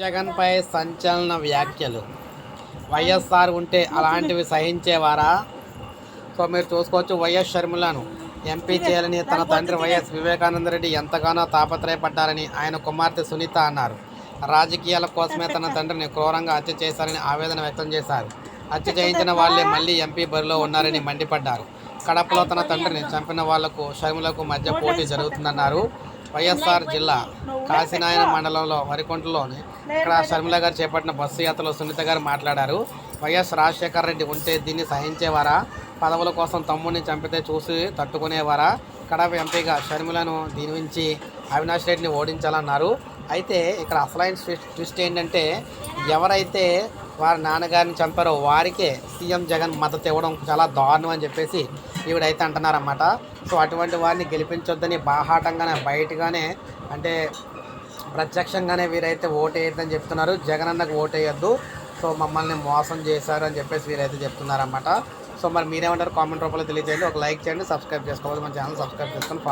జగన్పై సంచలన వ్యాఖ్యలు. వైఎస్ఆర్ ఉంటే అలాంటివి సహించేవారా? సో మీరు చూసుకోవచ్చు వైఎస్ షర్మిలను. ఎంపీ చేయాలని తన తండ్రి వైఎస్ వివేకానంద రెడ్డి ఎంతగానో తాపత్రయపడ్డారని ఆయన కుమార్తె సునీత అన్నారు. రాజకీయాల కోసమే తన తండ్రిని క్రూరంగా హత్య చేశారని ఆవేదన వ్యక్తం చేశారు. హత్య చేయించిన వాళ్ళే మళ్ళీ ఎంపీ బరిలో ఉన్నారని మండిపడ్డారు. కడపలో తన తండ్రిని చంపిన వాళ్ళకు షర్మిలకు మధ్య పోటీ జరుగుతుందన్నారు. వైఎస్ఆర్ జిల్లా కాశీనాయన మండలంలో వరికొంటలోని ఇక్కడ షర్మిల గారు చేపట్టిన బస్సు యాత్రలో సునీత గారు మాట్లాడారు. వైఎస్ రాజశేఖర రెడ్డి ఉంటే దీన్ని సహించేవారా? పదవుల కోసం తమ్ముడిని చంపితే చూసి తట్టుకునేవారా? కడప ఎంపీగా షర్మిలను దీని నుంచి అవినాష్ రెడ్డిని ఓడించాలన్నారు. అయితే ఇక్కడ అసలైన ట్విస్ట్ ఏంటంటే ఎవరైతే వారి నాన్నగారిని చంపారో వారికే సీఎం జగన్ మద్దతు ఇవ్వడం చాలా దారుణం అని చెప్పేసి ఈవిడైతే అంటున్నారన్నమాట. సో అటువంటి వారిని గెలిపించొద్దని బాహాటంగానే బయటగానే అంటే ప్రత్యక్షంగానే వీరైతే ఓటు వేయద్దని చెప్తున్నారు. జగన్ అన్నకు ఓటు వేయద్దు సో మమ్మల్ని మోసం చేశారు అని చెప్పేసి వీరైతే చెప్తున్నారన్నమాట. సో మరి మీరేమంటారు? కామెంట్ రూపంలో తెలియజేయండి ఒక లైక్ చేయండి సబ్స్క్రైబ్ చేసుకోవాలి. మన ఛానల్ సబ్స్క్రైబ్ చేసుకొని